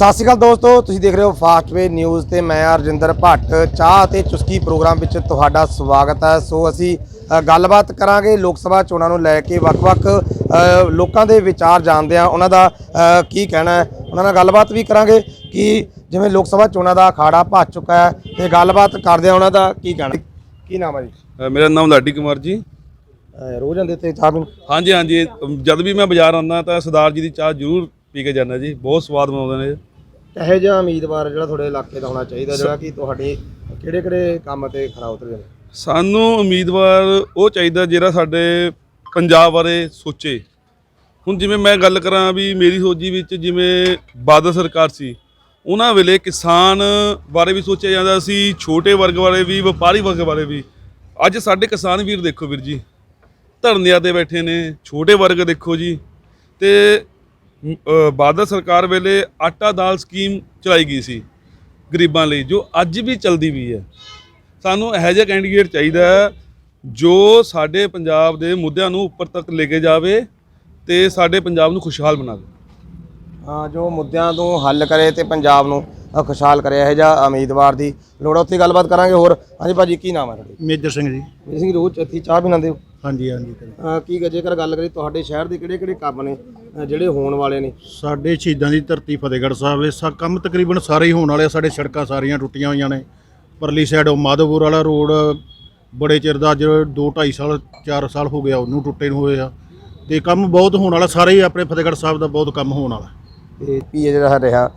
ਸਤਿ ਸ਼੍ਰੀ ਅਕਾਲ ਦੋਸਤੋ ਤੁਸੀਂ ਦੇਖ ਰਹੇ ਹੋ ਫਾਸਟਵੇ ਨਿਊਜ਼ ਤੇ ਮੈਂ ਅਰਜਿੰਦਰ ਭੱਟ। ਚਾਹ ਤੇ ਚੁਸਕੀ ਪ੍ਰੋਗਰਾਮ ਵਿੱਚ ਤੁਹਾਡਾ ਸਵਾਗਤ ਹੈ। ਸੋ ਅਸੀਂ ਗੱਲਬਾਤ ਕਰਾਂਗੇ ਲੋਕ ਸਭਾ ਚੋਣਾਂ ਨੂੰ ਲੈ ਕੇ। ਵੱਖ-ਵੱਖ ਲੋਕਾਂ ਦੇ ਵਿਚਾਰ ਜਾਣਦੇ ਆ ਉਹਨਾਂ ਦਾ ਕੀ ਕਹਿਣਾ ਹੈ? ਉਹਨਾਂ ਨਾਲ ਗੱਲਬਾਤ ਵੀ ਕਰਾਂਗੇ ਕਿ ਜਿਵੇਂ ਲੋਕ ਸਭਾ ਚੋਣਾਂ ਦਾ ਅਖਾੜਾ ਭੱਜ ਚੁੱਕਾ ਹੈ ਤੇ ਗੱਲਬਾਤ ਕਰਦੇ ਆ ਉਹਨਾਂ ਦਾ। ਕੀ ਕਹਿਣਾ? ਕੀ ਨਾਮ ਹੈ ਜੀ? ਮੇਰਾ ਨਾਮ ਲਾਡੀ ਕੁਮਾਰ ਜੀ। ਰੋਜ਼ ਜਾਂਦੇ ਤੇ ਚਾਹ ਪੀਣ? ਹਾਂਜੀ ਹਾਂਜੀ। ਜਦ ਵੀ ਮੈਂ ਬਾਜ਼ਾਰ ਆਉਂਦਾ ਤਾਂ ਸਰਦਾਰ ਜੀ ਦੀ ਚਾਹ ਜ਼ਰੂਰ ਪੀ ਕੇ ਜਾਂਦਾ ਜੀ। ਬਹੁਤ ਸਵਾਦ ਬਣਾਉਂਦੇ ਨੇ। ਇਹੋ ਜਿਹਾ ਉਮੀਦਵਾਰ ਜਿਹੜਾ ਤੁਹਾਡੇ ਇਲਾਕੇ ਦਾ ਹੋਣਾ ਚਾਹੀਦਾ ਜਿਹੜਾ ਕਿ ਤੁਹਾਡੇ ਕਿਹੜੇ-ਕਿਹੜੇ ਕੰਮ ਤੇ ਖਰਾ ਉਤਰੇ ਨੇ? ਸਾਨੂੰ ਉਮੀਦਵਾਰ ਉਹ ਚਾਹੀਦਾ ਜਿਹੜਾ ਸਾਡੇ ਪੰਜਾਬ ਬਾਰੇ ਸੋਚੇ। ਹੁਣ ਜਿਵੇਂ ਮੈਂ ਗੱਲ ਕਰਾਂ ਵੀ ਮੇਰੀ ਸੋਚੀ ਵਿੱਚ ਜਿਵੇਂ ਬਾਦਲ ਸਰਕਾਰ ਸੀ ਉਹਨਾਂ ਵੇਲੇ ਕਿਸਾਨ ਬਾਰੇ ਵੀ ਸੋਚਿਆ ਜਾਂਦਾ ਸੀ ਛੋਟੇ ਵਰਗ ਬਾਰੇ ਵੀ ਵਪਾਰੀ ਵਰਗ ਬਾਰੇ ਵੀ। ਅੱਜ ਸਾਡੇ ਕਿਸਾਨ ਵੀਰ ਦੇਖੋ ਵੀਰ ਜੀ ਧਰਨਿਆਂ ਤੇ ਬੈਠੇ ਨੇ ਛੋਟੇ ਵਰਗ ਦੇਖੋ ਜੀ ਤੇ ਬਾਦਲ ਸਰਕਾਰ ਵੇਲੇ ਆਟਾ ਦਾਲ ਸਕੀਮ ਚਲਾਈ ਗਈ ਸੀ ਗਰੀਬਾਂ ਲਈ ਜੋ ਅੱਜ ਵੀ ਚਲਦੀ ਵੀ ਹੈ। ਸਾਨੂੰ ਇਹੋ ਜਿਹਾ ਕੈਂਡੀਡੇਟ ਚਾਹੀਦਾ ਹੈ ਜੋ ਸਾਡੇ ਪੰਜਾਬ ਦੇ ਮੁੱਦਿਆਂ ਨੂੰ ਉੱਪਰ ਤੱਕ ਲੈ ਕੇ ਜਾਵੇ ਤੇ ਸਾਡੇ ਪੰਜਾਬ ਨੂੰ ਖੁਸ਼ਹਾਲ ਬਣਾਵੇ। ਹਾਂ ਜੋ ਮੁੱਦਿਆਂ ਨੂੰ ਹੱਲ ਕਰੇ ਤੇ ਪੰਜਾਬ ਨੂੰ ਖੁਸ਼ਹਾਲ ਕਰੇ ਇਹੋ ਜਿਹਾ ਉਮੀਦਵਾਰ ਦੀ ਲੋੜ ਉੱਥੇ ਗੱਲਬਾਤ ਕਰਾਂਗੇ ਹੋਰ। ਹਾਂਜੀ ਭਾਜੀ ਕੀ ਨਾਮ ਹੈ ਤੁਹਾਡਾ? ਮੇਜਰ ਸਿੰਘ ਜੀ। ਜੀ ਸਿੰਘ ਰੋਜ਼ ਇੱਥੇ ਚਾਹ ਪੀਣਾਂ ਦੇ ਹਾਂਜੀ ਹਾਂਜੀ। ਕੀ ਜੇਕਰ ਗੱਲ ਕਰੀ ਤੁਹਾਡੇ ਸ਼ਹਿਰ ਦੇ ਕਿਹੜੇ ਕਿਹੜੇ ਕੰਮ ਨੇ? ਅ, ਜਿਹੜੇ ਹੋਣ ਵਾਲੇ ਨੇ? ਸਾਡੇ ਸ਼ਹੀਦਾਂ ਦੀ ਧਰਤੀ ਫਤਿਹਗੜ੍ਹ ਸਾਹਿਬ ਇਹ ਸਾ ਕੰਮ ਤਕਰੀਬਨ ਸਾਰੇ ਹੀ ਹੋਣ ਵਾਲੇ ਆ। ਸਾਡੇ ਸੜਕਾਂ ਸਾਰੀਆਂ ਟੁੱਟੀਆਂ ਹੋਈਆਂ ਨੇ। ਪਰਲੀ ਸਾਈਡ ਉਹ ਮਾਧੋਪੁਰ ਵਾਲਾ ਰੋਡ ਬੜੇ ਚਿਰ ਦਾ ਅੱਜ 2 2.5 ਸਾਲ 4 ਸਾਲ ਹੋ ਗਿਆ ਉਹਨੂੰ ਟੁੱਟੇ ਨੂੰ ਹੋਏ ਆ। ਤੇ ਕੰਮ ਬਹੁਤ ਹੋਣ ਵਾਲਾ ਸਾਰੇ ਹੀ ਆਪਣੇ ਫਤਿਹਗੜ੍ਹ ਸਾਹਿਬ ਦਾ ਬਹੁਤ ਕੰਮ ਹੋਣ ਵਾਲਾ। ਤੇ ਪੀਏ ਜਿਹੜਾ ਰਿਹਾ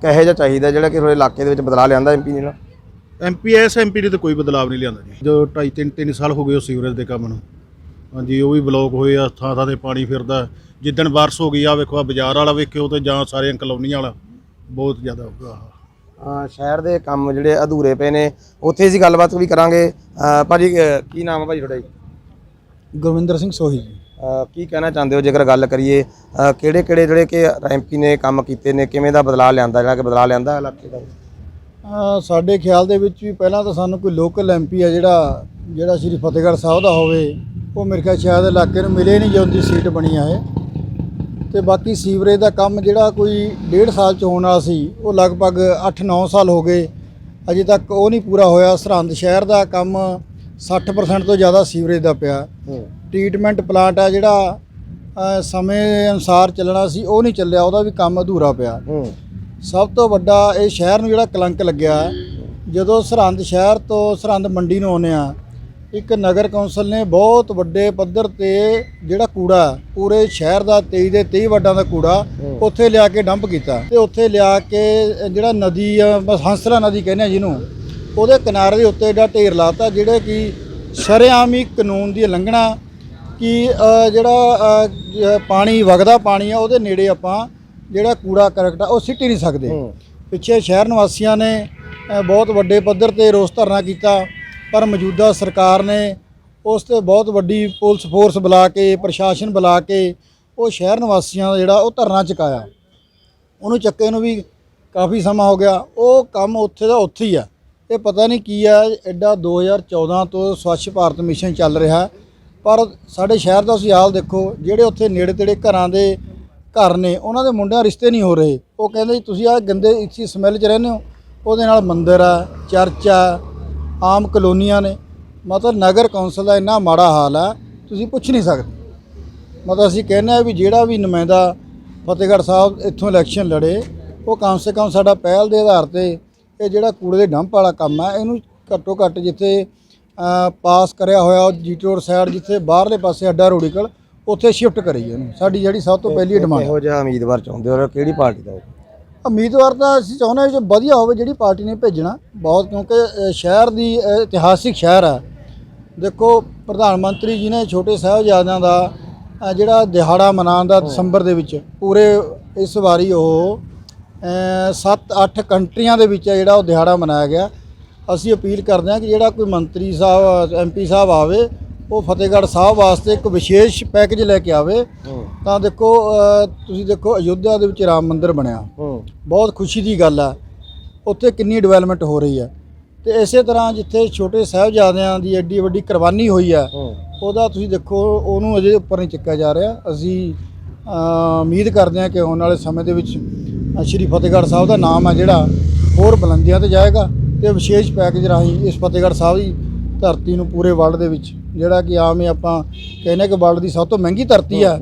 ਕਿਹੋ ਜਿਹਾ ਚਾਹੀਦਾ ਜਿਹੜਾ ਕਿ ਤੁਹਾਡੇ ਇਲਾਕੇ ਦੇ ਵਿੱਚ ਬਦਲਾਅ ਲਿਆਂਦਾ ਐਮਪੀ ਨੇ ਨਾ? ਐਮਪੀ ਐਸ ਐਮਪੀ ਨੇ ਤਾਂ ਕੋਈ ਬਦਲਾਵ ਨਹੀਂ ਲਿਆਂਦਾ ਜੀ। ਜੋ 2.5 3 3 ਸਾਲ ਹੋ ਗਏ ਉਹ ਸੀਵਰੇਜ ਦੇ ਕੰਮ ਨੂੰ। ਹਾਂਜੀ ਉਹ ਵੀ ਬਲੌਕ ਹੋਏ ਆ ਥਾਂ ਥਾਂ ਤੇ ਪਾਣੀ ਫਿਰਦਾ। ਜਿੱਦਣ ਬਾਰਿਸ਼ ਹੋ ਗਈ ਆ ਵੇਖੋ ਆ ਬਾਜ਼ਾਰ ਵਾਲਾ ਵੇਖਿਓ ਤੇ ਜਾਂ ਸਾਰੇ ਕਲੋਨੀਆਂ ਵਾਲਾ ਬਹੁਤ ਜ਼ਿਆਦਾ ਹੋਊਗਾ ਆਹ ਅ, ਸ਼ਹਿਰ ਦੇ ਕੰਮ ਜਿਹੜੇ ਅਧੂਰੇ ਪਏ ਨੇ ਉੱਥੇ ਅਸੀਂ ਗੱਲਬਾਤ ਵੀ ਕਰਾਂਗੇ। ਅ, ਭਾਜੀ ਕੀ ਨਾਮ ਹੈ ਭਾਜੀ ਤੁਹਾਡਾ ਜੀ? ਗੁਰਵਿੰਦਰ ਸਿੰਘ ਸੋਹੀ ਜੀ। ਕੀ ਕਹਿਣਾ ਚਾਹੁੰਦੇ ਹੋ ਜੇਕਰ ਗੱਲ ਕਰੀਏ ਕਿਹੜੇ ਕਿਹੜੇ ਜਿਹੜੇ ਕਿ ਐਮਪੀ ਨੇ ਕੰਮ ਕੀਤੇ ਨੇ ਕਿਵੇਂ ਦਾ ਬਦਲਾਅ ਲਿਆਂਦਾ ਜਿਹੜਾ ਕਿ ਬਦਲਾਅ ਲਿਆਂਦਾ ਇਲਾਕੇ ਦਾ? ਸਾਡੇ ਖਿਆਲ ਦੇ ਵਿੱਚ ਵੀ ਪਹਿਲਾਂ ਤਾਂ ਸਾਨੂੰ ਕੋਈ ਲੋਕਲ ਐਮਪੀ ਆ ਜਿਹੜਾ ਜਿਹੜਾ ਸ਼੍ਰੀ ਫਤਿਹਗੜ੍ਹ ਸਾਹਿਬ ਦਾ ਹੋਵੇ ਉਹ ਮੇਰੇ ਖਿਆਲ ਸ਼ਾਇਦ ਇਲਾਕੇ ਨੂੰ ਮਿਲੇ ਨਹੀਂ ਜਿਉਂਦੀ ਸੀਟ ਬਣੀ ਆ ਇਹ। ਤੇ ਬਾਕੀ ਸੀਵਰੇਜ ਦਾ ਕੰਮ ਜਿਹੜਾ ਕੋਈ ਡੇਢ ਸਾਲ ਚ ਹੋਣ ਵਾਲਾ ਸੀ ਉਹ ਲਗਭਗ 8-9 ਸਾਲ ਹੋ ਗਏ। ਅਜੇ ਤੱਕ ਉਹ ਨਹੀਂ ਪੂਰਾ ਹੋਇਆ। ਸਰਹੰਦ ਸ਼ਹਿਰ ਦਾ ਕੰਮ 60% ਤੋਂ ਜ਼ਿਆਦਾ ਸੀਵਰੇਜ ਦਾ ਪਿਆ। ਟ੍ਰੀਟਮੈਂਟ ਪਲਾਂਟ ਆ ਜਿਹੜਾ ਸਮੇਂ ਅਨੁਸਾਰ ਚੱਲਣਾ ਸੀ ਉਹ ਨਹੀਂ ਚੱਲਿਆ। ਉਹਦਾ ਵੀ ਕੰਮ ਅਧੂਰਾ ਪਿਆ। ਸਭ ਤੋਂ ਵੱਡਾ ਇਹ ਸ਼ਹਿਰ ਨੂੰ ਜਿਹੜਾ ਕਲੰਕ ਲੱਗਿਆ ਜਦੋਂ ਸਰਹੰਦ ਸ਼ਹਿਰ ਤੋਂ ਸਰਹੰਦ ਮੰਡੀ ਨੂੰ ਆਉਂਦੇ ਆ ਇੱਕ ਨਗਰ ਕੌਂਸਲ ਨੇ ਬਹੁਤ ਵੱਡੇ ਪੱਧਰ ਤੇ ਜਿਹੜਾ ਕੂੜਾ ਪੂਰੇ ਸ਼ਹਿਰ ਦਾ 23 ਦੇ 23 ਵੱਡਾਂ ਦਾ ਕੂੜਾ ਉੱਥੇ ਲਿਆ ਕੇ ਡੰਪ ਕੀਤਾ ਤੇ ਉੱਥੇ ਲਿਆ ਕੇ ਜਿਹੜਾ ਨਦੀ ਹੰਸਲਾ ਨਦੀ ਕਹਿੰਦੇ ਆ ਜਿਹਨੂੰ ਉਹਦੇ ਕਿਨਾਰੇ ਦੇ ਉੱਤੇ ਏਡਾ ਢੇਰ ਲਾਤਾ ਜਿਹੜੇ ਕਿ ਸ਼ਰੇਆਮ ਕਾਨੂੰਨ ਦੀ ਉਲੰਘਣਾ ਕਿ ਜਿਹੜਾ ਪਾਣੀ ਵਗਦਾ ਪਾਣੀ ਆ ਉਹਦੇ ਨੇੜੇ ਆਪਾਂ ਜਿਹੜਾ ਕੂੜਾ ਕਰਕਟ ਆ ਉਹ ਸਿੱਟ ਹੀ ਨਹੀਂ ਸਕਦੇ। ਪਿੱਛੇ ਸ਼ਹਿਰ ਨਿਵਾਸੀਆਂ ਨੇ ਬਹੁਤ ਵੱਡੇ ਪੱਧਰ ਤੇ ਰੋਸ ਧਰਨਾ ਕੀਤਾ। ਪਰ ਮੌਜੂਦਾ ਸਰਕਾਰ ਨੇ ਉਸ ਤੇ ਬਹੁਤ ਵੱਡੀ ਪੁਲਿਸ ਫੋਰਸ ਬੁਲਾ ਕੇ, ਪ੍ਰਸ਼ਾਸਨ ਬੁਲਾ ਕੇ ਉਹ ਸ਼ਹਿਰ ਨਿਵਾਸੀਆਂ ਦਾ ਜਿਹੜਾ ਉਹ ਧਰਨਾ ਚੁਕਾਇਆ। ਉਹਨੂੰ ਚੱਕੇ ਨੂੰ ਵੀ ਕਾਫੀ ਸਮਾਂ ਹੋ ਗਿਆ। ਉਹ ਕੰਮ ਉੱਥੇ ਦਾ ਉੱਥੇ ਹੀ ਆ। ਇਹ ਪਤਾ ਨਹੀਂ ਕੀ ਆ, ਐਡਾ 2014 ਤੋਂ ਸਵੱਛ ਭਾਰਤ ਮਿਸ਼ਨ ਚੱਲ ਰਿਹਾ। ਪਰ ਸਾਡੇ ਸ਼ਹਿਰ ਦਾ ਤੁਸੀਂ ਹਾਲ ਦੇਖੋ, ਜਿਹੜੇ ਉੱਥੇ ਨੇੜੇ ਤੇੜੇ ਘਰਾਂ ਦੇ ਘਰ ਨੇ, ਉਹਨਾਂ ਦੇ ਮੁੰਡਿਆਂ ਰਿਸ਼ਤੇ ਨਹੀਂ ਹੋ ਰਹੇ। ਉਹ ਕਹਿੰਦੇ ਜੀ, ਤੁਸੀਂ ਆ ਗੰਦੇ, ਇਸੀ ਸਮੈਲ 'ਚ ਰਹਿੰਦੇ ਹੋ। ਉਹਦੇ ਨਾਲ ਮੰਦਿਰ ਆ, ਚਰਚ ਆ ਆਮ ਕਲੋਨੀਆਂ ਨੇ। ਮਤਲਬ ਨਗਰ ਕੌਂਸਲ ਦਾ ਇੰਨਾ ਮਾੜਾ ਹਾਲ ਆ ਤੁਸੀਂ ਪੁੱਛ ਨਹੀਂ ਸਕਦੇ। ਮਤਲਬ ਅਸੀਂ ਕਹਿੰਦੇ ਆ ਵੀ ਜਿਹੜਾ ਵੀ ਨੁਮਾਇੰਦਾ ਫਤਿਹਗੜ੍ਹ ਸਾਹਿਬ ਇੱਥੋਂ ਇਲੈਕਸ਼ਨ ਲੜੇ ਉਹ ਕਮ ਸੇ ਕਮ ਸਾਡਾ ਪਹਿਲ ਦੇ ਆਧਾਰ ਤੇ ਇਹ ਜਿਹੜਾ ਕੂੜੇ ਦੇ ਡੰਪ ਵਾਲਾ ਕੰਮ ਆ ਇਹਨੂੰ ਘੱਟੋ ਘੱਟ ਜਿੱਥੇ ਪਾਸ ਕਰਿਆ ਹੋਇਆ ਉਹ ਜੀਟੀ ਰੋਡ ਸਾਈਡ ਜਿੱਥੇ ਬਾਹਰਲੇ ਪਾਸੇ ਅੱਡਾ ਰੋੜੀਕਲ ਉੱਥੇ ਸ਼ਿਫਟ ਕਰੀਏ ਇਹਨੂੰ। ਸਾਡੀ ਜਿਹੜੀ ਸਭ ਤੋਂ ਪਹਿਲੀ ਡਿਮਾਂਡ ਇਹੋ ਜਿਹਾ ਉਮੀਦਵਾਰ ਚਾਹੁੰਦੇ ਹੋ ਕਿਹੜੀ ਪਾਰਟੀ ਦਾ ਉਮੀਦਵਾਰ ਤਾਂ ਅਸੀਂ ਚਾਹੁੰਦੇ ਹਾਂ ਕਿ ਵਧੀਆ ਹੋਵੇ ਜਿਹੜੀ ਪਾਰਟੀ ਨੇ ਭੇਜਣਾ ਬਹੁਤ ਕਿਉਂਕਿ ਸ਼ਹਿਰ ਦੀ ਇਤਿਹਾਸਿਕ ਸ਼ਹਿਰ ਹੈ ਦੇਖੋ ਪ੍ਰਧਾਨ ਮੰਤਰੀ ਜੀ ਨੇ ਛੋਟੇ ਸਾਹਿਬਜ਼ਾਦਿਆਂ ਦਾ ਜਿਹੜਾ ਦਿਹਾੜਾ ਮਨਾਉਣ ਦਾ ਦਸੰਬਰ ਦੇ ਵਿੱਚ ਪੂਰੇ ਇਸ ਵਾਰੀ ਉਹ 7-8 ਕੰਟਰੀਆਂ ਦੇ ਵਿੱਚ ਜਿਹੜਾ ਉਹ ਦਿਹਾੜਾ ਮਨਾਇਆ ਗਿਆ। ਅਸੀਂ ਅਪੀਲ ਕਰਦੇ ਹਾਂ ਕਿ ਜਿਹੜਾ ਕੋਈ ਮੰਤਰੀ ਸਾਹਿਬ ਐਮਪੀ ਸਾਹਿਬ ਆਵੇ ਉਹ ਫਤਿਹਗੜ੍ਹ ਸਾਹਿਬ ਵਾਸਤੇ ਇੱਕ ਵਿਸ਼ੇਸ਼ ਪੈਕੇਜ ਲੈ ਕੇ ਆਵੇ। ਤਾਂ ਦੇਖੋ ਤੁਸੀਂ ਦੇਖੋ ਅਯੁੱਧਿਆ ਦੇ ਵਿੱਚ ਰਾਮ ਮੰਦਿਰ ਬਣਿਆ। ਬਹੁਤ ਖੁਸ਼ੀ ਦੀ ਗੱਲ ਆ। ਉੱਥੇ ਕਿੰਨੀ ਡਿਵੈਲਪਮੈਂਟ ਹੋ ਰਹੀ ਹੈ ਤੇ ਇਸੇ ਤਰ੍ਹਾਂ ਜਿੱਥੇ ਛੋਟੇ ਸਾਹਿਬਜ਼ਾਦਿਆਂ ਦੀ ਐਡੀ ਵੱਡੀ ਕੁਰਬਾਨੀ ਹੋਈ ਆ ਹੂੰ। ਉਹਦਾ ਤੁਸੀਂ ਦੇਖੋ ਉਹਨੂੰ ਅਜੇ ਉੱਪਰ ਨਹੀਂ ਚੱਕਿਆ ਜਾ ਰਿਹਾ। ਅਸੀਂ ਉਮੀਦ ਕਰਦੇ ਹਾਂ ਕਿ ਆਉਣ ਵਾਲੇ ਸਮੇਂ ਦੇ ਵਿੱਚ ਸ਼੍ਰੀ ਫਤਿਹਗੜ੍ਹ ਸਾਹਿਬ ਦਾ ਨਾਮ ਹੈ ਜਿਹੜਾ ਹੋਰ ਬੁਲੰਦੀਆਂ ਤੇ ਜਾਏਗਾ। ਤੇ ਵਿਸ਼ੇਸ਼ ਪੈਕੇਜ ਰਾਹੀਂ ਇਸ ਫਤਿਹਗੜ੍ਹ ਸਾਹਿਬ ਦੀ ਧਰਤੀ ਨੂੰ ਪੂਰੇ ਵਰਲਡ ਦੇ ਵਿੱਚ ਜਿਹੜਾ ਕਿ ਆਮ ਹੀ ਆਪਾਂ ਕਹਿੰਦੇ ਕਿ ਵਰਲਡ ਦੀ ਸਭ ਤੋਂ ਮਹਿੰਗੀ ਧਰਤੀ ਆ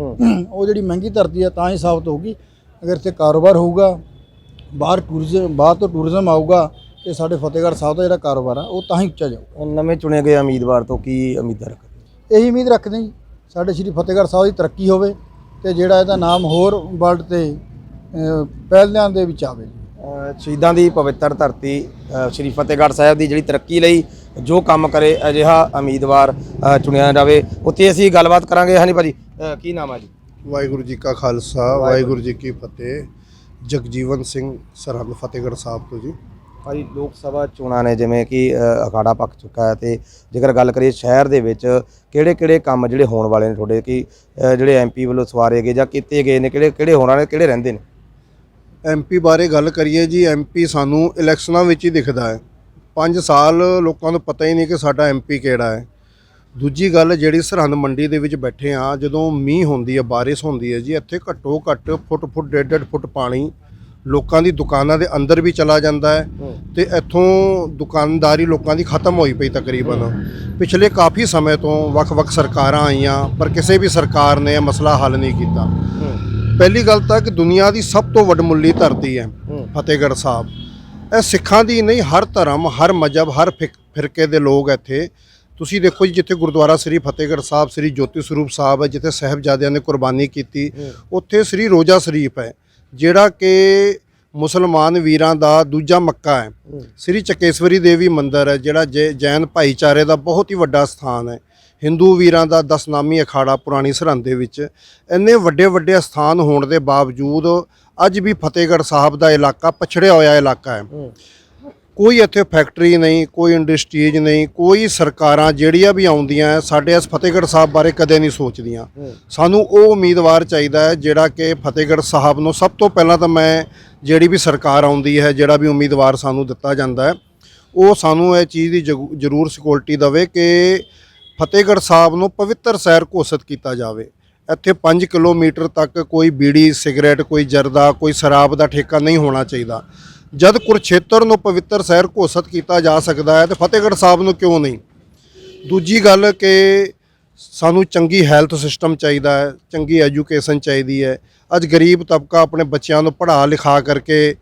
ਉਹ ਜਿਹੜੀ ਮਹਿੰਗੀ ਧਰਤੀ ਆ ਤਾਂ ਹੀ ਸਾਬਤ ਹੋਊਗੀ। ਅਗਰ ਇੱਥੇ ਕਾਰੋਬਾਰ ਹੋਊਗਾ ਬਾਹਰ ਟੂਰਿਜ਼ਮ ਬਾਹਰ ਤੋਂ ਟੂਰਿਜ਼ਮ ਆਊਗਾ ਤੇ ਸਾਡੇ ਫਤਿਹਗੜ੍ਹ ਸਾਹਿਬ ਦਾ ਜਿਹੜਾ ਕਾਰੋਬਾਰ ਆ ਉਹ ਤਾਂ ਹੀ ਉੱਚਾ ਜਾਊਗਾ। ਨਵੇਂ ਚੁਣੇ ਗਏ ਉਮੀਦਵਾਰ ਤੋਂ ਕੀ ਉਮੀਦਾਂ ਰੱਖਦੇ? ਇਹੀ ਉਮੀਦ ਰੱਖਦੇ ਜੀ ਸਾਡੇ ਸ਼੍ਰੀ ਫਤਿਹਗੜ੍ਹ ਸਾਹਿਬ ਦੀ ਤਰੱਕੀ ਹੋਵੇ ਤੇ ਜਿਹੜਾ ਇਹਦਾ ਨਾਮ ਹੋਰ ਵਰਲਡ ਤੇ ਪਹਿਲਿਆਂ ਦੇ ਵਿੱਚ ਆਵੇ। ਸ਼ਹੀਦਾਂ ਦੀ ਪਵਿੱਤਰ ਧਰਤੀ ਸ਼੍ਰੀ ਫਤਿਹਗੜ੍ਹ ਸਾਹਿਬ ਦੀ ਜਿਹੜੀ ਤਰੱਕੀ ਲਈ ਜੋ ਕੰਮ ਕਰੇ ਅਜਿਹਾ ਉਮੀਦਵਾਰ ਚੁਣਿਆ ਜਾਵੇ। ਉੱਥੇ ਅਸੀਂ ਗੱਲਬਾਤ ਕਰਾਂਗੇ। ਹਾਂਜੀ ਭਾਜੀ ਅ, ਕੀ ਨਾਮ ਹੈ ਜੀ? ਵਾਹਿਗੁਰੂ ਜੀ ਕਾ ਖਾਲਸਾ ਵਾਹਿਗੁਰੂ ਜੀ ਕੀ ਫਤਿਹ। ਜਗਜੀਵਨ ਸਿੰਘ ਸਰਹੰਦ ਫਤਿਹਗੜ੍ਹ ਸਾਹਿਬ ਤੋਂ ਜੀ। ਭਾਜੀ ਲੋਕ ਸਭਾ ਚੋਣਾਂ ਨੇ ਜਿਵੇਂ ਕਿ ਅ, ਅਖਾੜਾ ਪੱਕ ਚੁੱਕਾ ਹੈ ਤੇ ਜੇਕਰ ਗੱਲ ਕਰੀਏ ਸ਼ਹਿਰ ਦੇ ਵਿੱਚ ਕਿਹੜੇ ਕਿਹੜੇ ਕੰਮ ਜਿਹੜੇ ਹੋਣ ਵਾਲੇ ਨੇ ਤੁਹਾਡੇ? ਕਿ ਅ, ਜਿਹੜੇ ਐਮਪੀ ਵੱਲੋਂ ਸਵਾਰੇ ਗਏ ਜਾਂ ਕੀਤੇ ਗਏ ਨੇ ਕਿਹੜੇ ਕਿਹੜੇ ਹੋਣ ਵਾਲੇ ਕਿਹੜੇ ਰਹਿੰਦੇ ਨੇ? ਐਮਪੀ ਬਾਰੇ ਗੱਲ ਕਰੀਏ ਜੀ ਐਮਪੀ ਸਾਨੂੰ ਇਲੈਕਸ਼ਨਾਂ ਵਿੱਚ ਹੀ ਦਿਖਦਾ ਹੈ। 5 ਸਾਲ ਲੋਕਾਂ ਨੂੰ ਪਤਾ ਹੀ ਨਹੀਂ ਕਿ ਸਾਡਾ ਐਮਪੀ ਕਿਹੜਾ ਹੈ। ਦੂਜੀ ਗੱਲ ਜਿਹੜੀ ਸਰਹੰਦ ਮੰਡੀ ਦੇ ਵਿੱਚ ਬੈਠੇ ਆ ਜਦੋਂ ਮੀਂਹ ਹੁੰਦੀ ਹੈ ਬਾਰਿਸ਼ ਹੁੰਦੀ ਹੈ ਜੀ ਇੱਥੇ ਘੱਟੋ ਘੱਟ ਫੁੱਟ ਫੁੱਟ ਡੇਢ ਡੇਢ ਫੁੱਟ ਪਾਣੀ ਲੋਕਾਂ ਦੀ ਦੁਕਾਨਾਂ ਦੇ ਅੰਦਰ ਵੀ ਚਲਾ ਜਾਂਦਾ ਹੈ ਤੇ ਇੱਥੋਂ ਦੁਕਾਨਦਾਰੀ ਲੋਕਾਂ ਦੀ ਖਤਮ ਹੋਈ ਪਈ ਤਕਰੀਬਨ। ਪਿਛਲੇ ਕਾਫੀ ਸਮੇਂ ਤੋਂ ਵੱਖ-ਵੱਖ ਸਰਕਾਰਾਂ ਆਈਆਂ ਪਰ ਕਿਸੇ ਵੀ ਸਰਕਾਰ ਨੇ ਇਹ ਮਸਲਾ ਹੱਲ ਨਹੀਂ ਕੀਤਾ। ਪਹਿਲੀ ਗੱਲ ਤਾਂ ਕਿ ਦੁਨੀਆ ਦੀ ਸਭ ਤੋਂ ਵੱਡਮੁੱਲੀ ਧਰਤੀ ਹੈ। ਫਤਿਹਗੜ੍ਹ ਸਾਹਿਬ। ਇਹ ਸਿੱਖਾਂ ਦੀ ਨਹੀਂ ਹਰ ਧਰਮ ਹਰ ਮਜਹਬ ਹਰ ਫਿਰਕੇ ਦੇ ਲੋਕ ਇੱਥੇ। ਤੁਸੀਂ ਦੇਖੋ ਜੀ ਜਿੱਥੇ ਗੁਰਦੁਆਰਾ ਸ੍ਰੀ ਫਤਿਹਗੜ੍ਹ ਸਾਹਿਬ ਸ੍ਰੀ ਜੋਤੀ ਸਰੂਪ ਸਾਹਿਬ ਹੈ ਜਿੱਥੇ ਸਾਹਿਬਜ਼ਾਦਿਆਂ ਨੇ ਕੁਰਬਾਨੀ ਕੀਤੀ ਉੱਥੇ ਸ੍ਰੀ ਰੋਜ਼ਾ ਸ਼ਰੀਫ ਹੈ ਜਿਹੜਾ ਕਿ ਮੁਸਲਮਾਨ ਵੀਰਾਂ ਦਾ ਦੂਜਾ ਮੱਕਾ ਹੈ। ਸ੍ਰੀ ਚੱਕੇਸ਼ਵਰੀ ਦੇਵੀ ਮੰਦਿਰ ਹੈ ਜਿਹੜਾ ਜੈਨ ਭਾਈਚਾਰੇ ਦਾ ਬਹੁਤ ਹੀ ਵੱਡਾ ਸਥਾਨ ਹੈ। ਹਿੰਦੂ ਵੀਰਾਂ ਦਾ ਦਸਨਾਮੀ ਅਖਾੜਾ ਪੁਰਾਣੀ ਸਰਹੰਦ ਦੇ ਵਿੱਚ। ਇੰਨੇ ਵੱਡੇ ਵੱਡੇ ਸਥਾਨ ਹੋਣ ਦੇ ਬਾਵਜੂਦ ਅੱਜ ਵੀ ਫਤਿਹਗੜ੍ਹ ਸਾਹਿਬ ਦਾ ਇਲਾਕਾ ਪਛੜਿਆ ਹੋਇਆ ਇਲਾਕਾ ਹੈ। ਕੋਈ ਇੱਥੇ ਫੈਕਟਰੀ ਨਹੀਂ ਕੋਈ ਇੰਡਸਟਰੀਜ਼ ਨਹੀਂ ਕੋਈ ਸਰਕਾਰਾਂ ਜਿਹੜੀਆਂ ਵੀ ਆਉਂਦੀਆਂ ਸਾਡੇ ਇਸ ਫਤਿਹਗੜ੍ਹ ਸਾਹਿਬ ਬਾਰੇ ਕਦੇ ਨਹੀਂ ਸੋਚਦੀਆਂ। ਸਾਨੂੰ ਉਹ ਉਮੀਦਵਾਰ ਚਾਹੀਦਾ ਹੈ ਜਿਹੜਾ ਕਿ ਫਤਿਹਗੜ੍ਹ ਸਾਹਿਬ ਨੂੰ ਸਭ ਤੋਂ ਪਹਿਲਾਂ ਤਾਂ ਮੈਂ ਜਿਹੜੀ ਵੀ ਸਰਕਾਰ ਆਉਂਦੀ ਹੈ ਜਿਹੜਾ ਵੀ ਉਮੀਦਵਾਰ ਸਾਨੂੰ ਦਿੱਤਾ ਜਾਂਦਾ ਹੈ ਉਹ ਸਾਨੂੰ ਇਹ ਚੀਜ਼ ਦੀ ਜ਼ਰੂਰ ਸਿਕਿਉਰਿਟੀ ਦੇਵੇ ਕਿ ਫਤਿਹਗੜ੍ਹ ਸਾਹਿਬ ਨੂੰ ਪਵਿੱਤਰ ਸ਼ਹਿਰ ਘੋਸ਼ਿਤ ਕੀਤਾ ਜਾਵੇ। ਇੱਥੇ 5 ਕਿਲੋਮੀਟਰ ਤੱਕ ਕੋਈ ਬੀੜੀ, ਸਿਗਰਟ, ਕੋਈ ਜਰਦਾ, ਕੋਈ ਸ਼ਰਾਬ ਦਾ ਠੇਕਾ ਨਹੀਂ ਹੋਣਾ ਚਾਹੀਦਾ। ਜਦ ਕੁਰਛੇਤਰ ਨੂੰ ਪਵਿੱਤਰ ਸ਼ਹਿਰ ਘੋਸ਼ਿਤ ਕੀਤਾ ਜਾ ਸਕਦਾ ਹੈ, ਤੇ ਫਤਿਹਗੜ੍ਹ ਸਾਹਿਬ ਨੂੰ ਕਿਉਂ ਨਹੀਂ? ਦੂਜੀ ਗੱਲ ਕਿ ਸਾਨੂੰ ਚੰਗੀ ਹੈਲਥ ਸਿਸਟਮ ਚਾਹੀਦਾ ਹੈ, ਚੰਗੀ ਐਜੂਕੇਸ਼ਨ ਚਾਹੀਦੀ ਹੈ। ਅੱਜ ਗਰੀਬ ਤਬਕਾ ਆਪਣੇ ਬੱਚਿਆਂ ਨੂੰ ਪੜ੍ਹਾ ਲਿਖਾ ਕਰਕੇ,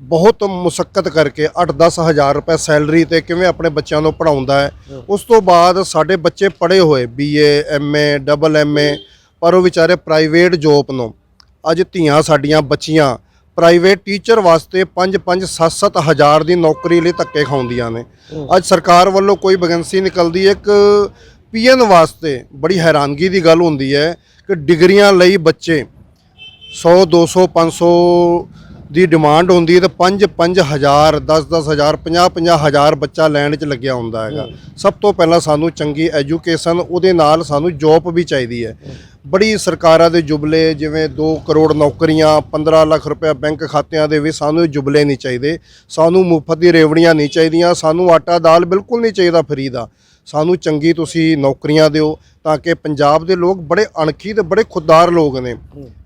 ਬਹੁਤ ਮੁਸ਼ੱਕਤ ਕਰਕੇ 8-10 ਹਜ਼ਾਰ ਰੁਪਏ ਸੈਲਰੀ ਤੇ ਕਿਵੇਂ ਆਪਣੇ ਬੱਚਿਆਂ ਨੂੰ ਪੜਾਉਂਦਾ ਹੈ, ਉਸ ਤੋਂ ਬਾਅਦ ਸਾਡੇ ਬੱਚੇ ਪੜ੍ਹੇ ਹੋਏ ਬੀਏ ਐਮਏ ਡਬਲ ਐਮਏ ਪਰ ਉਹ ਵਿਚਾਰੇ ਪ੍ਰਾਈਵੇਟ ਜੋਬ ਨੂੰ ਅੱਜ ਧੀਆਂ ਸਾਡੀਆਂ ਬੱਚੀਆਂ ਪ੍ਰਾਈਵੇਟ ਟੀਚਰ ਵਾਸਤੇ 5-5 7-7 ਹਜ਼ਾਰ ਦੀ ਨੌਕਰੀ ਲਈ ਧੱਕੇ ਖਾਉਂਦੀਆਂ ਨੇ। ਅੱਜ ਸਰਕਾਰ ਵੱਲੋਂ ਕੋਈ ਵੈਕੈਂਸੀ ਨਿਕਲਦੀ ਹੈ ਇੱਕ ਪੀਐਨ ਵਾਸਤੇ ਬੜੀ ਹੈਰਾਨਗੀ ਦੀ ਗੱਲ ਹੁੰਦੀ ਹੈ ਕਿ ਡਿਗਰੀਆਂ ਲਈ ਬੱਚੇ 100 200 500 ਦੀ ਡਿਮਾਂਡ ਹੁੰਦੀ ਹੈ ਤਾਂ 5 5000 10 10000 50 50000 ਬੱਚਾ ਲੈਣ 'ਚ ਲੱਗਿਆ ਹੁੰਦਾ ਹੈਗਾ। ਸਭ ਤੋਂ ਪਹਿਲਾਂ ਸਾਨੂੰ ਚੰਗੀ ਐਜੂਕੇਸ਼ਨ ਉਹਦੇ ਨਾਲ ਸਾਨੂੰ ਜੌਬ ਵੀ ਚਾਹੀਦੀ ਹੈ। ਬੜੀ ਸਰਕਾਰਾਂ ਦੇ ਜੁਬਲੇ, ਜਿਵੇਂ 2 ਕਰੋੜ ਨੌਕਰੀਆਂ 15 ਲੱਖ ਰੁਪਏ ਬੈਂਕ ਖਾਤਿਆਂ ਦੇ ਵਿੱਚ ਸਾਨੂੰ ਇਹ ਜੁਬਲੇ ਨਹੀਂ ਚਾਹੀਦੇ। ਸਾਨੂੰ ਮੁਫਤ ਦੀ ਰੇਵੜੀਆਂ ਨਹੀਂ ਚਾਹੀਦੀਆਂ, ਸਾਨੂੰ ਆਟਾ ਦਾਲ ਬਿਲਕੁਲ ਨਹੀਂ ਚਾਹੀਦਾ ਫਰੀ ਦਾ। ਸਾਨੂੰ ਚੰਗੀ ਤੁਸੀਂ ਨੌਕਰੀਆਂ ਦਿਓ ਤਾਂ ਕਿ ਪੰਜਾਬ ਦੇ ਲੋਕ ਬੜੇ ਅਣਖੀ ਤੇ ਬੜੇ ਖੁਦਦਾਰ ਲੋਕ ਨੇ।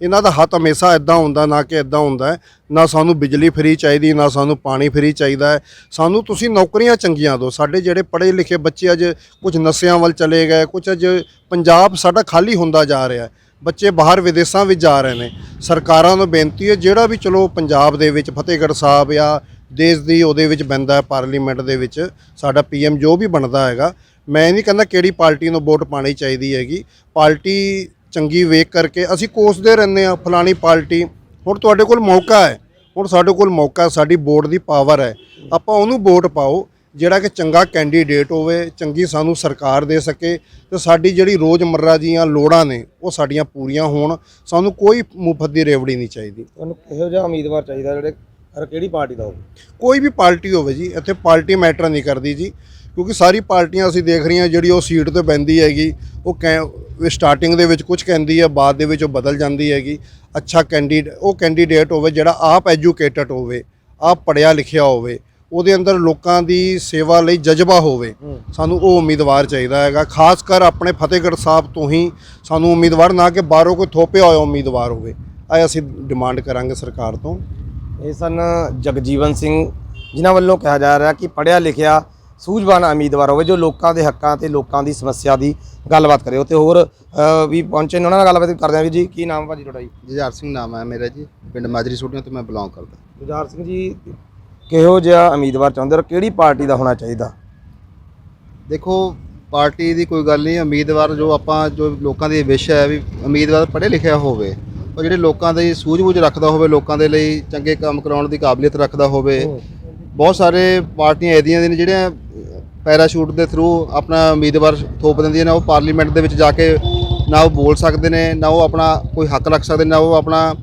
ਇਹਨਾਂ ਦਾ ਹੱਥ ਹਮੇਸ਼ਾ ਇਦਾਂ ਹੁੰਦਾ ਨਾ ਕਿ ਇਦਾਂ ਹੁੰਦਾ ਨਾ ਸਾਨੂੰ ਬਿਜਲੀ ਫਰੀ ਚਾਹੀਦੀ ਨਾ ਸਾਨੂੰ ਪਾਣੀ ਫਰੀ ਚਾਹੀਦਾ ਹੈ। ਸਾਨੂੰ ਤੁਸੀਂ ਨੌਕਰੀਆਂ ਚੰਗੀਆਂ ਦਿਓ। ਸਾਡੇ ਜਿਹੜੇ ਪੜ੍ਹੇ ਲਿਖੇ ਬੱਚੇ ਅੱਜ ਕੁਝ ਨਸ਼ਿਆਂ ਵੱਲ ਚਲੇ ਗਏ ਕੁਝ ਅੱਜ ਪੰਜਾਬ ਸਾਡਾ ਖਾਲੀ ਹੁੰਦਾ ਜਾ ਰਿਹਾ ਹੈ। ਬੱਚੇ ਬਾਹਰ ਵਿਦੇਸ਼ਾਂ ਵਿੱਚ ਜਾ ਰਹੇ ਨੇ। ਸਰਕਾਰਾਂ ਨੂੰ ਬੇਨਤੀ ਹੈ ਜਿਹੜਾ ਵੀ ਚਲੋ ਪੰਜਾਬ ਦੇ ਵਿੱਚ ਫਤਿਹਗੜ੍ਹ ਸਾਹਿਬ ਜਾਂ ਦੇਸ਼ ਦੀ ਉਹਦੇ ਵਿੱਚ ਬੰਦਾ ਪਾਰਲੀਮੈਂਟ ਦੇ ਵਿੱਚ, ਸਾਡਾ ਪੀਐਮ ਜੋ ਵੀ ਬਣਦਾ ਹੈਗਾ। ਮੈਂ ਨਹੀਂ ਕਹਿੰਦਾ ਕਿਹੜੀ ਪਾਰਟੀ ਨੂੰ ਵੋਟ ਪਾਣੀ ਚਾਹੀਦੀ ਹੈਗੀ। ਪਾਰਟੀ ਚੰਗੀ ਵੇਖ ਕਰਕੇ ਅਸੀਂ ਕੋਸਦੇ ਰਹਿੰਦੇ ਆ ਫਲਾਣੀ ਪਾਰਟੀ, ਹੁਣ ਤੁਹਾਡੇ ਕੋਲ ਮੌਕਾ ਹੈ। ਹੁਣ ਸਾਡੇ ਕੋਲ ਮੌਕਾ ਸਾਡੀ ਵੋਟ ਦੀ ਪਾਵਰ ਹੈ। ਆਪਾਂ ਉਹਨੂੰ ਵੋਟ ਪਾਓ, ਜਿਹੜਾ ਕਿ ਚੰਗਾ ਕੈਂਡੀਡੇਟ ਹੋਵੇ, ਚੰਗੀ ਸਾਨੂੰ ਸਰਕਾਰ ਦੇ ਸਕੇ ਤੇ ਸਾਡੀ ਜਿਹੜੀ ਰੋਜ਼ਮਰਰਾ ਦੀਆਂ ਲੋੜਾਂ ਨੇ, ਉਹ ਸਾਡੀਆਂ ਪੂਰੀਆਂ ਹੋਣ। ਸਾਨੂੰ ਕੋਈ ਮੁਫਤ ਦੀ ਰੇਵੜੀ ਨਹੀਂ ਚਾਹੀਦੀ। ਤੁਹਾਨੂੰ ਇਹੋ ਜਿਹਾ ਉਮੀਦਵਾਰ ਚਾਹੀਦਾ, ਜਿਹੜੇ ਹਰ ਕਿਹੜੀ ਪਾਰਟੀ ਦਾ ਹੋਵੇ। ਕੋਈ ਵੀ ਪਾਰਟੀ ਹੋਵੇ ਜੀ ਇੱਥੇ ਪਾਰਟੀ ਮੈਟਰ ਨਹੀਂ ਕਰਦੀ ਜੀ ਕਿਉਂਕਿ ਸਾਰੀ ਪਾਰਟੀਆਂ ਅਸੀਂ ਦੇਖ ਰਹੀਆਂ ਜਿਹੜੀ ਉਹ ਸੀਟ ਤੇ ਬੈੰਦੀ ਹੈਗੀ ਉਹ ਕੈ ਸਟਾਰਟਿੰਗ ਦੇ ਵਿੱਚ ਕੁਝ ਕਹਿੰਦੀ ਹੈ ਬਾਅਦ ਦੇ ਵਿੱਚ ਉਹ ਬਦਲ ਜਾਂਦੀ ਹੈਗੀ ਅੱਛਾ ਕੈਂਡੀਡੇਟ ਉਹ ਕੈਂਡੀਡੇਟ ਹੋਵੇ ਜਿਹੜਾ ਆਪ ਐਜੂਕੇਟਡ ਹੋਵੇ ਆਪ ਪੜ੍ਹਿਆ ਲਿਖਿਆ ਹੋਵੇ ਉਹਦੇ ਅੰਦਰ ਲੋਕਾਂ ਦੀ ਸੇਵਾ ਲਈ ਜਜ਼ਬਾ ਹੋਵੇ ਸਾਨੂੰ ਉਹ ਉਮੀਦਵਾਰ ਚਾਹੀਦਾ ਹੈਗਾ ਖਾਸ ਕਰ ਆਪਣੇ ਫਤਿਹਗੜ੍ਹ ਸਾਹਿਬ ਤੋਂ ਹੀ ਸਾਨੂੰ ਉਮੀਦਵਾਰ ਨਾ ਕਿ ਬਾਹਰੋਂ ਕੋਈ ਥੋਪਿਆ ਹੋਇਆ ਉਮੀਦਵਾਰ ਹੋਵੇ ਇਹ ਅਸੀਂ ਡਿਮਾਂਡ ਕਰਾਂਗੇ ਸਰਕਾਰ ਤੋਂ। ਇਹ ਸਨ ਜਗਜੀਵਨ ਸਿੰਘ ਜਿਨ੍ਹਾਂ ਵੱਲੋਂ ਕਿਹਾ ਜਾ ਰਿਹਾ ਕਿ ਪੜ੍ਹਿਆ ਲਿਖਿਆ ਸੂਝਵਾਨ ਉਮੀਦਵਾਰ ਹੋਵੇ ਜੋ ਲੋਕਾਂ ਦੇ ਹੱਕਾਂ ਤੇ ਲੋਕਾਂ ਦੀ ਸਮੱਸਿਆ ਦੀ ਗੱਲਬਾਤ ਕਰੇ। ਤੇ ਹੋਰ ਵੀ ਪਹੁੰਚੇ ਨੇ ਉਹਨਾਂ ਨਾਲ ਗੱਲਬਾਤ ਕਰਦੇ ਆ ਵੀ ਜੀ। ਕੀ ਨਾਮ ਭਾਜੀ ਤੁਹਾਡਾ ਜੀ? ਜੁਝਾਰ ਸਿੰਘ ਨਾਮ ਹੈ ਮੇਰਾ ਜੀ। ਪਿੰਡ ਮਾਜਰੀ ਸੂਟੀਆਂ ਤੋਂ ਮੈਂ ਬਿਲੋਂਗ ਕਰਦਾ। ਗੁਜਾਰ ਸਿੰਘ ਜੀ ਕਿਹੋ ਜਿਹਾ ਉਮੀਦਵਾਰ ਚਾਹੁੰਦੇ ਹੋ ਕਿਹੜੀ ਪਾਰਟੀ ਦਾ ਹੋਣਾ ਚਾਹੀਦਾ? ਦੇਖੋ ਪਾਰਟੀ ਦੀ ਕੋਈ ਗੱਲ ਨਹੀਂ ਉਮੀਦਵਾਰ ਜੋ ਆਪਾਂ ਜੋ ਲੋਕਾਂ ਦੀ ਵਿਸ਼ ਹੈ ਵੀ ਉਮੀਦਵਾਰ ਪੜ੍ਹੇ ਲਿਖਿਆ ਹੋਵੇ। ਉਹ ਜਿਹੜੇ ਲੋਕਾਂ ਦੀ ਸੂਝ-ਬੂਝ ਰੱਖਦਾ ਹੋਵੇ ਲੋਕਾਂ ਦੇ ਲਈ ਚੰਗੇ ਕੰਮ ਕਰਾਉਣ ਦੀ ਕਾਬਲੀਅਤ ਰੱਖਦਾ ਹੋਵੇ ਬਹੁਤ ਸਾਰੇ ਪਾਰਟੀਆਂ ਇਹਦੀਆਂ ਦੇ ਨੇ ਜਿਹੜੀਆਂ ਪੈਰਾਸ਼ੂਟ ਦੇ ਥਰੂ ਆਪਣਾ ਉਮੀਦਵਾਰ ਥੋਪ ਦਿੰਦੀਆਂ ਨੇ ਉਹ ਪਾਰਲੀਮੈਂਟ ਦੇ ਵਿੱਚ ਜਾ ਕੇ ਨਾ ਉਹ ਬੋਲ ਸਕਦੇ ਨੇ ਨਾ ਉਹ ਆਪਣਾ ਕੋਈ ਹੱਕ ਰੱਖ ਸਕਦੇ ਨੇ ਨਾ ਉਹ ਆਪਣਾ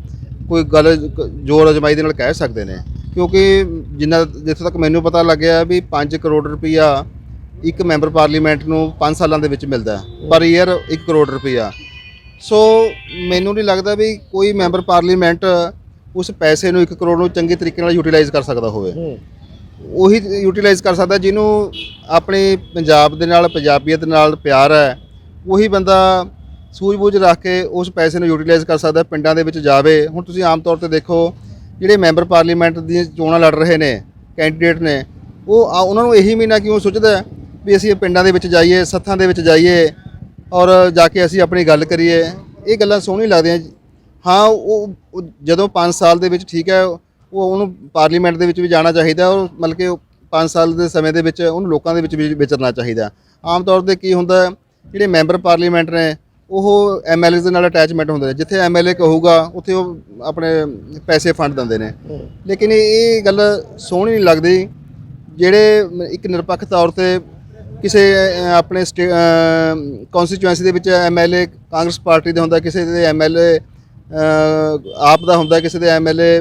ਕੋਈ ਗੱਲ ਜ਼ੋਰ ਅਜਮਾਈ ਦੇ ਨਾਲ ਕਹਿ ਸਕਦੇ ਨੇ। ਕਿਉਂਕਿ ਜਿੰਨਾ ਜਿੱਥੋਂ ਤੱਕ ਮੈਨੂੰ ਪਤਾ ਲੱਗਿਆ ਵੀ 5 ਕਰੋੜ ਰੁਪਈਆ ਇੱਕ ਮੈਂਬਰ ਪਾਰਲੀਮੈਂਟ ਨੂੰ 5 ਸਾਲਾਂ ਦੇ ਵਿੱਚ ਮਿਲਦਾ। ਪਰ ਈਅਰ 1 ਕਰੋੜ ਰੁਪਈਆ। ਸੋ ਮੈਨੂੰ ਨਹੀਂ ਲੱਗਦਾ ਵੀ ਕੋਈ ਮੈਂਬਰ ਪਾਰਲੀਮੈਂਟ ਉਸ ਪੈਸੇ ਨੂੰ 1 ਕਰੋੜ ਨੂੰ ਚੰਗੇ ਤਰੀਕੇ ਨਾਲ ਯੂਟਿਲਾਈਜ਼ ਕਰ ਸਕਦਾ ਹੋਵੇ। ਉਹੀ ਯੂਟਿਲਾਈਜ਼ ਕਰ ਸਕਦਾ ਜਿਹਨੂੰ ਆਪਣੇ ਪੰਜਾਬ ਦੇ ਨਾਲ ਪੰਜਾਬੀਅਤ ਨਾਲ ਪਿਆਰ ਹੈ ਉਹੀ ਬੰਦਾ ਸੂਝ-ਬੂਝ ਰੱਖ ਕੇ ਉਸ ਪੈਸੇ ਨੂੰ ਯੂਟਿਲਾਈਜ਼ ਕਰ ਸਕਦਾ ਪਿੰਡਾਂ ਦੇ ਵਿੱਚ ਜਾਵੇ। ਹੁਣ ਤੁਸੀਂ ਆਮ ਤੌਰ ਤੇ ਦੇਖੋ ਜਿਹੜੇ ਮੈਂਬਰ ਪਾਰਲੀਮੈਂਟ ਦੀਆਂ ਚੋਣਾਂ ਲੜ ਰਹੇ ਨੇ ਕੈਂਡੀਡੇਟ ਨੇ ਉਹ ਉਹਨਾਂ ਨੂੰ ਇਹੀ ਮਹੀਨਾ ਕਿਉਂ ਸੋਚਦਾ ਵੀ ਅਸੀਂ ਪਿੰਡਾਂ ਦੇ ਵਿੱਚ ਜਾਈਏ ਸੱਥਾਂ ਦੇ ਵਿੱਚ ਜਾਈਏ ਔਰ ਜਾ ਕੇ ਅਸੀਂ ਆਪਣੀ ਗੱਲ ਕਰੀਏ, ਇਹ ਗੱਲਾਂ ਸੋਹਣੀ ਲੱਗਦੀਆਂ। ਹਾਂ, ਉਹ ਜਦੋਂ 5 ਸਾਲ ਦੇ ਵਿੱਚ ਠੀਕ ਹੈ, ਉਹ ਉਹਨੂੰ ਪਾਰਲੀਮੈਂਟ ਦੇ ਵਿੱਚ ਵੀ ਜਾਣਾ ਚਾਹੀਦਾ, ਔਰ ਮਤਲਬ ਕਿ 5 ਸਾਲ ਦੇ ਸਮੇਂ ਦੇ ਵਿੱਚ ਉਹਨੂੰ ਲੋਕਾਂ ਦੇ ਵਿੱਚ ਵੀ ਵਿਚਰਨਾ ਚਾਹੀਦਾ। ਆਮ ਤੌਰ ਤੇ ਕੀ ਹੁੰਦਾ, ਜਿਹੜੇ ਮੈਂਬਰ ਪਾਰਲੀਮੈਂਟ ਨੇ, ਉਹ ਐਮਐਲਏ ਦੇ ਨਾਲ ਅਟੈਚਮੈਂਟ ਹੁੰਦੇ ਨੇ। ਜਿੱਥੇ ਐਮਐਲਏ ਕਹੂਗਾ, ਉੱਥੇ ਉਹ ਆਪਣੇ ਪੈਸੇ ਫੰਡ ਦਿੰਦੇ ਨੇ। ਲੇਕਿਨ ਇਹ ਗੱਲ ਸੋਹਣੀ ਨਹੀਂ ਲੱਗਦੀ। ਜਿਹੜੇ ਇੱਕ ਨਿਰਪੱਖ ਤੌਰ ਤੇ ਕਿਸੇ ਅ, ਆਪਣੇ ਕਨਸਟੀਚੁਐਂਸੀ ਦੇ ਵਿੱਚ ਐਮਐਲਏ ਕਾਂਗਰਸ ਪਾਰਟੀ ਦੇ ਹੁੰਦਾ ਕਿਸੇ ਦੇ ਐਮਐਲਏ ਆਪ ਦਾ ਹੁੰਦਾ ਕਿਸੇ ਦੇ ਐਮਐਲਏ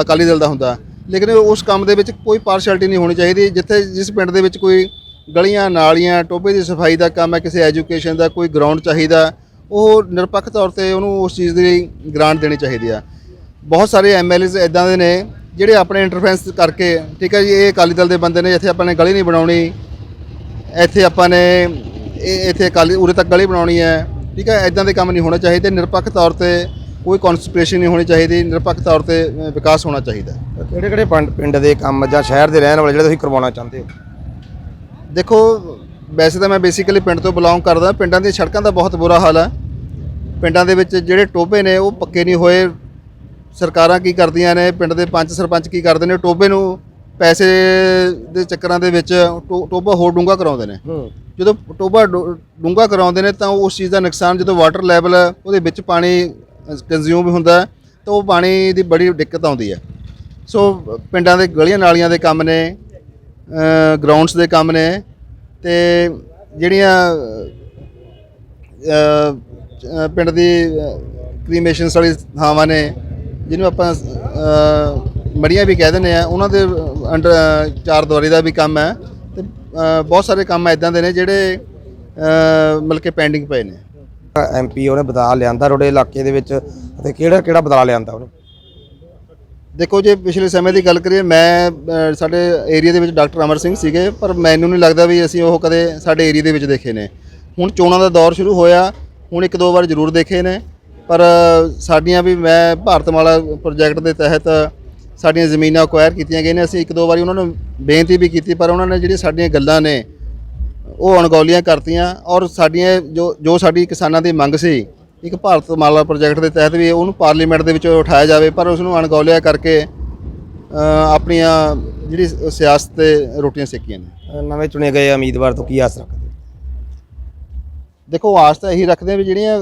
ਅਕਾਲੀ ਦਲ ਦਾ ਹੁੰਦਾ। ਲੇਕਿਨ ਉਸ ਕੰਮ ਦੇ ਵਿੱਚ ਕੋਈ ਪਾਰਸ਼ੈਲਿਟੀ ਨਹੀਂ ਹੋਣੀ ਚਾਹੀਦੀ। ਜਿੱਥੇ ਜਿਸ ਪਿੰਡ ਦੇ ਵਿੱਚ ਕੋਈ ਗਲੀਆਂ ਨਾਲੀਆਂ ਟੋਬੇ ਦੀ ਸਫ਼ਾਈ ਦਾ ਕੰਮ ਹੈ ਕਿਸੇ ਐਜੂਕੇਸ਼ਨ ਦਾ ਕੋਈ ਗਰਾਊਂਡ ਚਾਹੀਦਾ ਉਹ ਨਿਰਪੱਖ ਤੌਰ ਤੇ ਉਹਨੂੰ ਉਸ ਚੀਜ਼ ਦੀ ਗ੍ਰਾਂਟ ਦੇਣੀ ਚਾਹੀਦੀ ਆ। ਬਹੁਤ ਸਾਰੇ ਐਮਐਲਏਜ਼ ਇਦਾਂ ਦੇ ਨੇ ਜਿਹੜੇ ਆਪਣੇ ਇੰਟਰਫੇਰੈਂਸ ਕਰਕੇ ਠੀਕ ਹੈ ਜੀ ਇਹ ਅਕਾਲੀ ਦਲ ਦੇ ਬੰਦੇ ਨੇ ਇੱਥੇ ਆਪਾਂ ਨੇ ਗਲੀ ਨਹੀਂ ਬਣਾਉਣੀ। ਇੱਥੇ ਆਪਾਂ ਨੇ ਇਹ ਇੱਥੇ ਅਕਾਲੀ ਉਰੇ ਤੱਕ ਗਲੀ ਬਣਾਉਣੀ ਹੈ। ਠੀਕ ਹੈ ਇਦਾਂ ਦੇ ਕੰਮ ਨਹੀਂ ਹੋਣੇ ਚਾਹੀਦੇ। ਨਿਰਪੱਖ ਤੌਰ ਤੇ ਕੋਈ ਕਨਸਪੀਰੇਸ਼ਨ ਨਹੀਂ ਹੋਣੀ ਚਾਹੀਦੀ। ਨਿਰਪੱਖ ਤੌਰ ਤੇ ਵਿਕਾਸ ਹੋਣਾ ਚਾਹੀਦਾ ਕਿਹੜੇ ਕਿਹੜੇ ਪਿੰਡ ਦੇ ਕੰਮ ਜਾਂ ਸ਼ਹਿਰ ਦੇ ਰਹਿਣ ਵਾਲੇ ਜਿਹੜੇ ਤੁਸੀਂ ਕਰਵਾਉਣਾ ਚਾਹੁੰਦੇ ਹੋ? ਦੇਖੋ ਵੈਸੇ ਤਾਂ ਮੈਂ ਬੇਸਿਕਲੀ ਪਿੰਡ ਤੋਂ ਬਿਲੋਂਗ ਕਰਦਾ। ਪਿੰਡਾਂ ਦੀਆਂ ਸੜਕਾਂ ਦਾ ਬਹੁਤ ਬੁਰਾ ਹਾਲ ਹੈ। ਪਿੰਡਾਂ ਦੇ ਵਿੱਚ ਜਿਹੜੇ ਟੋਬੇ ਨੇ ਉਹ ਪੱਕੇ ਨਹੀਂ ਹੋਏ। ਸਰਕਾਰਾਂ ਕੀ ਕਰਦੀਆਂ ਨੇ ਪਿੰਡ ਦੇ ਪੰਚ ਸਰਪੰਚ ਕੀ ਕਰਦੇ ਨੇ ਟੋਬੇ ਨੂੰ ਪੈਸੇ ਦੇ ਚੱਕਰਾਂ ਦੇ ਵਿੱਚ ਟੋ- ਟੋਬਾ ਹੋਰ ਡੂੰਘਾ ਕਰਾਉਂਦੇ ਨੇ। ਹੂੰ। ਜਦੋਂ ਟੋਬਾ ਡੂ- ਡੂੰਘਾ ਕਰਾਉਂਦੇ ਨੇ ਤਾਂ ਉਸ ਚੀਜ਼ ਦਾ ਨੁਕਸਾਨ ਜਦੋਂ ਵਾਟਰ ਲੈਵਲ ਉਹਦੇ ਵਿੱਚ ਪਾਣੀ ਕੰਜ਼ਿਊਮ ਹੁੰਦਾ ਹੈ, ਤਾਂ ਉਹ ਪਾਣੀ ਦੀ ਬੜੀ ਦਿੱਕਤ ਆਉਂਦੀ ਹੈ। ਸੋ ਪਿੰਡਾਂ ਦੇ ਗਲੀਆਂ ਨਾਲੀਆਂ ਦੇ ਕੰਮ ਨੇ ਗਰਾਊਂਡਸ ਦੇ ਕੰਮ ਨੇ ਤੇ ਜਿਹੜੀਆਂ ਪਿੰਡ ਦੀ ਕ੍ਰੀਮੇਸ਼ਨ ਵਾਲੀ ਥਾਵਾਂ ਨੇ ਜਿਹਨੂੰ ਆਪਾਂ ਮੜੀਆਂ ਵੀ ਕਹਿ ਦਿੰਦੇ ਆ ਉਹਨਾਂ ਦੇ ਅੰਡਰ ਚਾਰ ਦੀਵਾਰੀ ਦਾ ਵੀ ਕੰਮ ਹੈ। ਤੇ ਬਹੁਤ ਸਾਰੇ ਕੰਮ ਇਦਾਂ ਦੇ ਨੇ ਜਿਹੜੇ ਮਤਲਬ ਕਿ ਪੈਂਡਿੰਗ ਪਏ ਨੇ। ਐਮਪੀ ਉਹਨੇ ਬਦਲਾਅ ਲਿਆਂਦਾ ਤੁਹਾਡੇ ਇਲਾਕੇ ਦੇ ਵਿੱਚ ਤੇ ਕਿਹੜਾ ਕਿਹੜਾ ਬਦਲਾਅ ਲਿਆਂਦਾ ਉਹਨੇ? ਦੇਖੋ ਜੇ ਪਿਛਲੇ ਸਮੇਂ ਦੀ ਗੱਲ ਕਰੀਏ ਮੈਂ ਸਾਡੇ ਏਰੀਆ ਦੇ ਵਿੱਚ ਡਾਕਟਰ ਅਮਰ ਸਿੰਘ ਸੀਗੇ ਪਰ ਮੈਨੂੰ ਨਹੀਂ ਲੱਗਦਾ ਵੀ ਅਸੀਂ ਉਹ ਕਦੇ ਸਾਡੇ ਏਰੀਆ ਦੇ ਵਿੱਚ ਦੇਖੇ ਨੇ। ਹੁਣ ਚੋਣਾਂ ਦਾ ਦੌਰ ਸ਼ੁਰੂ ਹੋਇਆ ਹੁਣ ਇੱਕ ਦੋ ਵਾਰ ਜ਼ਰੂਰ ਦੇਖੇ ਨੇ। ਪਰ ਸਾਡੀਆਂ ਵੀ ਮੈਂ ਭਾਰਤਮਾਲਾ ਪ੍ਰੋਜੈਕਟ ਦੇ ਤਹਿਤ ਸਾਡੀਆਂ ਜ਼ਮੀਨਾਂ ਅਕਵਾਇਰ ਕੀਤੀਆਂ ਗਈਆਂ ਨੇ। ਅਸੀਂ ਇੱਕ ਦੋ ਵਾਰੀ ਉਹਨਾਂ ਨੂੰ ਬੇਨਤੀ ਵੀ ਕੀਤੀ, ਪਰ ਉਹਨਾਂ ਨੇ ਜਿਹੜੀਆਂ ਸਾਡੀਆਂ ਗੱਲਾਂ ਨੇ, ਉਹ ਅਣਗੌਲੀਆਂ ਕਰਤੀਆਂ ਔਰ ਸਾਡੀਆਂ ਜੋ ਜੋ ਸਾਡੀ ਕਿਸਾਨਾਂ ਦੀ ਮੰਗ ਸੀ, ਇੱਕ ਭਾਰਤ ਮਾਲਾ ਪ੍ਰੋਜੈਕਟ ਦੇ ਤਹਿਤ ਵੀ ਉਹਨੂੰ ਪਾਰਲੀਮੈਂਟ ਦੇ ਵਿੱਚ ਉਠਾਇਆ ਜਾਵੇ, ਪਰ ਉਸ ਨੂੰ ਅਣਗੌਲਿਆ ਕਰਕੇ ਆਪਣੀਆਂ ਜਿਹੜੀ ਸਿਆਸਤ ਤੇ ਰੋਟੀਆਂ ਸੇਕੀਆਂ ਨੇ। ਨਵੇਂ ਚੁਣੇ ਗਏ ਉਮੀਦਵਾਰ ਤੋਂ ਕੀ ਆਸ ਰੱਖਦੇ ਦੇਖੋ ਆਸ ਤਾਂ ਇਹੀ ਰੱਖਦੇ ਆ ਵੀ ਜਿਹੜੀਆਂ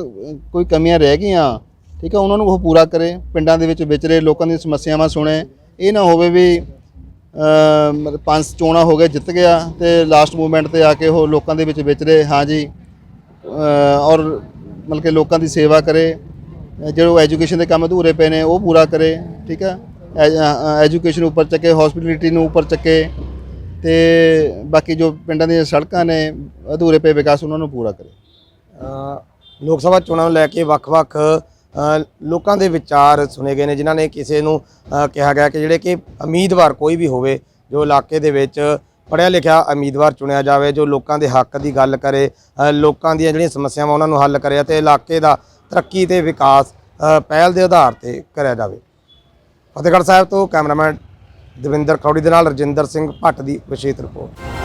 ਕੋਈ ਕਮੀਆਂ ਰਹਿ ਗਈਆਂ, ਠੀਕ ਹੈ, ਉਹਨਾਂ ਨੂੰ ਉਹ ਪੂਰਾ ਕਰੇ, ਪਿੰਡਾਂ ਦੇ ਵਿੱਚ ਵਿਚਰੇ, ਲੋਕਾਂ ਦੀਆਂ ਸਮੱਸਿਆਵਾਂ ਸੁਣੇ। ਇਹ ਨਾ ਹੋਵੇ ਵੀ ਪੰਜ ਚੋਣਾਂ ਹੋ ਗਏ, ਜਿੱਤ ਗਿਆ ਤੇ ਲਾਸਟ ਮੂਵਮੈਂਟ ਤੇ ਆ ਕੇ ਉਹ ਲੋਕਾਂ ਦੇ ਵਿੱਚ ਵਿਚਰੇ ਹਾਂਜੀ ਔਰ ਮਤਲਬ ਕਿ ਲੋਕਾਂ ਦੀ ਸੇਵਾ ਕਰੇ ਜਿਹੜੇ ਐਜੂਕੇਸ਼ਨ ਦੇ ਕੰਮ ਅਧੂਰੇ ਪਏ ਨੇ, ਉਹ ਪੂਰਾ ਕਰੇ, ਠੀਕ ਹੈ। ਐਜੂਕੇਸ਼ਨ ਉੱਪਰ ਚੱਕੇ ਹਸਪਿਟੈਲਿਟੀ ਨੂੰ ਉੱਪਰ ਚੱਕੇ, ਤੇ ਬਾਕੀ ਜੋ ਪਿੰਡਾਂ ਦੀਆਂ ਸੜਕਾਂ ਨੇ ਅਧੂਰੇ ਪਏ ਵਿਕਾਸ, ਉਹਨਾਂ ਨੂੰ ਪੂਰਾ ਕਰੇ। ਲੋਕ ਸਭਾ ਚੋਣਾਂ ਨੂੰ ਲੈ ਕੇ ਵੱਖ-ਵੱਖ ਲੋਕਾਂ ਦੇ ਵਿਚਾਰ ਸੁਣੇ ਗਏ ਨੇ, ਜਿਨ੍ਹਾਂ ਨੇ ਕਿਸੇ ਨੂੰ ਕਿਹਾ ਗਿਆ ਕਿ ਜਿਹੜੇ ਕਿ ਉਮੀਦਵਾਰ ਕੋਈ ਵੀ ਹੋਵੇ, ਜੋ ਇਲਾਕੇ ਦੇ ਵਿੱਚ ਪੜ੍ਹਿਆ ਲਿਖਿਆ ਉਮੀਦਵਾਰ ਚੁਣਿਆ ਜਾਵੇ, ਜੋ ਲੋਕਾਂ ਦੇ ਹੱਕ ਦੀ ਗੱਲ ਕਰੇ ਲੋਕਾਂ ਦੀਆਂ ਜਿਹੜੀਆਂ ਸਮੱਸਿਆਵਾਂ ਉਹਨਾਂ ਨੂੰ ਹੱਲ ਕਰੇ ਅਤੇ ਇਲਾਕੇ ਦਾ ਤਰੱਕੀ ਤੇ ਵਿਕਾਸ ਪਹਿਲ ਦੇ ਆਧਾਰ ਤੇ ਕਰਿਆ ਜਾਵੇ। ਫਤਿਹਗੜ੍ਹ ਸਾਹਿਬ ਤੋਂ ਕੈਮਰਾਮੈਨ ਦਵਿੰਦਰ ਖੌੜੀ ਦੇ ਨਾਲ ਰਜਿੰਦਰ ਸਿੰਘ ਭੱਟ ਦੀ ਵਿਸ਼ੇਸ਼ ਰਿਪੋਰਟ।